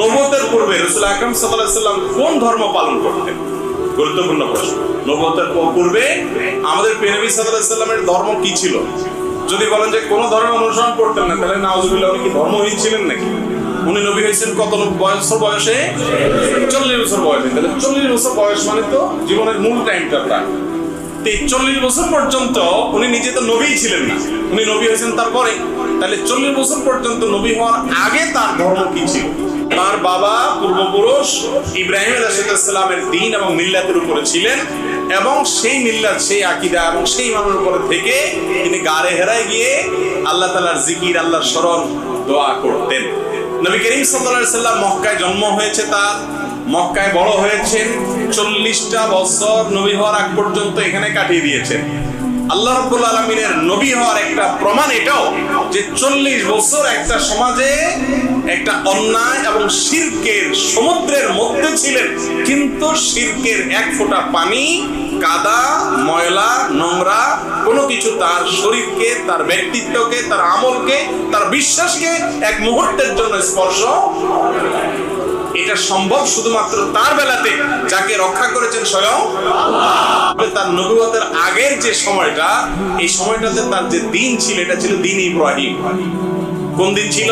নবতের পূর্বে রসুল আকরম সাল্লাম কোন ধর্ম পালন করতেন? গুরুত্বপূর্ণ প্রশ্ন। নবতের পূর্বে আমাদের পেনবী সাল্লামের ধর্ম কি ছিল? যদি বলেন যে কোন ধর্ম অনুসরণ করতেন না, তাহলে নাউজুবিল্লাহ কি ধর্মহীন ছিলেন নাকি? উনি নবী হয়েছেন কত বছর বয়সে? চল্লিশ বছর বয়সে। তাহলে চল্লিশ বছর বয়স মানে তো জীবনের মূল টাইমটা প্রায়। চল্লিশ বছর পর্যন্ত উনি নিজে তো নবী ছিলেন না। উনি নবী হয়েছেন তারপরে। তাহলে চল্লিশ বছর পর্যন্ত নবী হওয়ার আগে তার ধর্ম কি ছিল? তার বাবা পূর্বপুরুষ ইব্রাহিম আলাইসালামের দিন এবং মিল্লাতের উপরে ছিলেন এবং সেই মিল্লাত, সেই আকিদা এবং সেই মানুষের উপরে থেকে তিনি গাড়ে হেরায় গিয়ে আল্লাহ তালার জিকির, আল্লাহর স্মরণ, দোয়া করতেন। নবী করিম সাল্লাল্লাহু সাল্লাম মক্কায় জন্ম হয়েছে তার। মক্কায় বড় হয়েছেন চল্লিশটা বছর নবী হওয়ার আগ পর্যন্ত এখানে কাটিয়ে দিয়েছেন আল্লাহ রব্বুল আলমিনের নবী হওয়ার একটা প্রমাণ এটাও যে চল্লিশ বছর একটা সমাজে একটা অন্যায় এবং শিরকের সমুদ্রের মধ্যে ছিলেন, কিন্তু শিরকের এক ফোঁটা পানি, কাদা, ময়লা, নোংরা, কোনো কিছু তার শরীরকে, তার ব্যক্তিত্বকে, তার আমলকে, তার বিশ্বাসকে এক মুহূর্তের জন্য স্পর্শ সম্ভব শুধুমাত্র তার বেলাতে যাকে রক্ষা করেছেন স্বয়ং তার নবুয়তের আগের যে সময়টা, এই সময়টাতে তার যে দিন ছিল, এটা ছিল দিন ইব্রাহিম। কোন দিন ছিল?